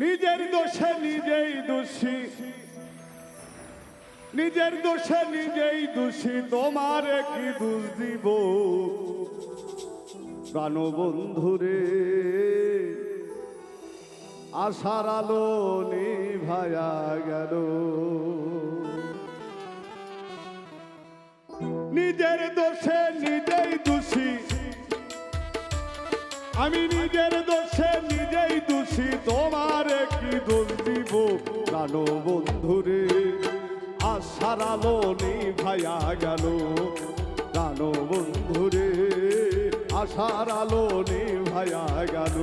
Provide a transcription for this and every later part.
নিজের দোষে নিজেই দোষী। নিজের দোষে নিজেই দোষী, তোমার কি দোষ দিব? প্রাণবন্ধুরে, আশার আলো নিভায়া গেল। নিজের দোষে নিজেই দোষী। আমি নিজের দোষে প্রাণ বন্ধুরে আশার আলো নিভাইয়া গেল। জানো বন্ধুরে আশার আলো নিভাইয়া গেল।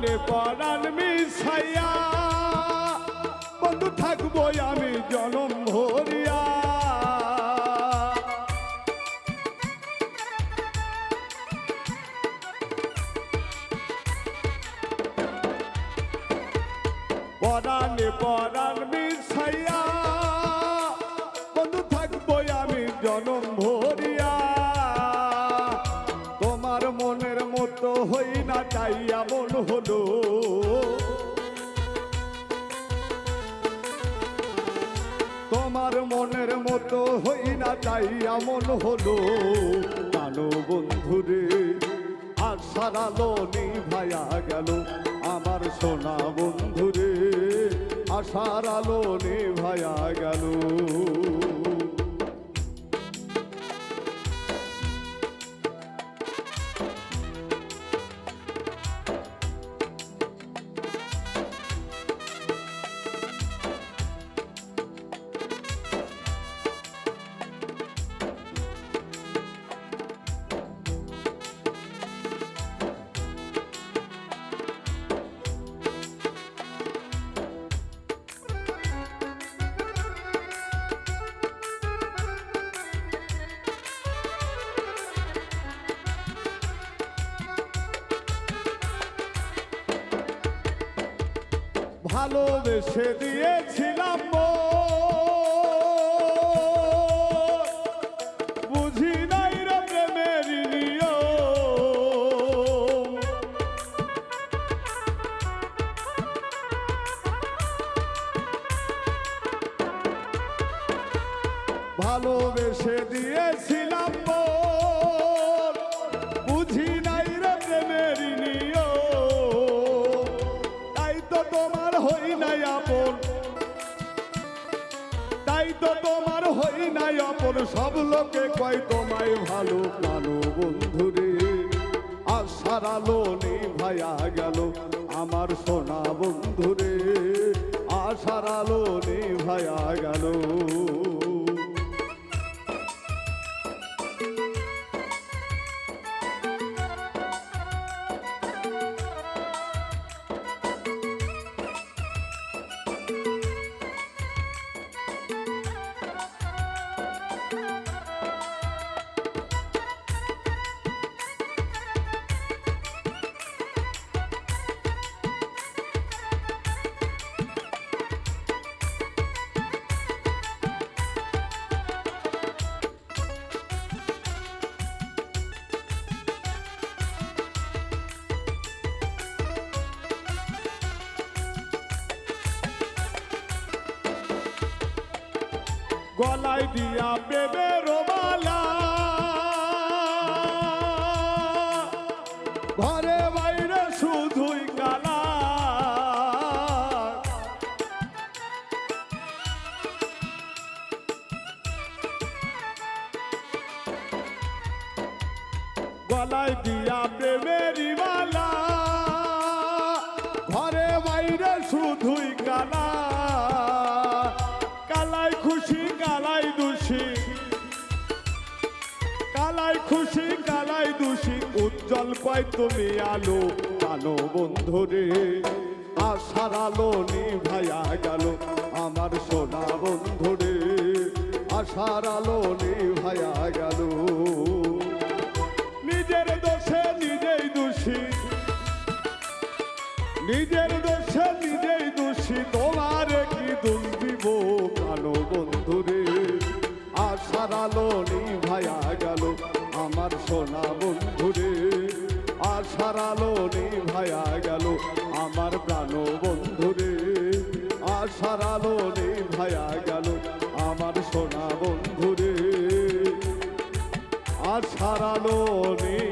পরাণে পরাণ মিশাইয়া। বন্ধু থাকব আমি জনম ভরিয়া। পরাণে পরাণ মিশাইয়া। তোমার মনের মতো হই না চাইয়া মন হলো। তোমার মনের মতো হই না চাইয়া মন হলো। জানো বন্ধুরে আর সারালো নিভায়া গেল আমার সোনা বন্ধুরে, আশার আলো নিভায়া গেল। ভালোবেসে দিয়েছিলাম। বুঝি নাই রে প্রেমের। ভালোবেসে দিয়েছিলাম তো তোমার হই নাই অপর সব লোকে কয়, তোমায় ভালো ভালো বন্ধুরে আশার আলো ভাইয়া গেল আমার সোনা বন্ধুরে আশার আলো ভাইয়া গেল। গলায় দিয়া পেবে রোমালা। ঘরে বাইরে শুধুই কালা। গলায় দিয়া প্রেমেরই মালা। দোষী উজ্জ্বল পাই তুমি আলো। জানো বন্ধুরে আশার আলো নিভাইয়া গেল আমার সোনা বন্ধুরে আশার আলো নিভাইয়া গেল। নিজের দোষে নিজেই দোষী, নিজের দোষী সোনা বন্ধুরে আর সারালো আলো নিভাইয়া গেল আমার প্রাণ বন্ধুরে। আর সারালো আলো নিভাইয়া গেল আমার সোনা বন্ধুরে। আর সারালো আলো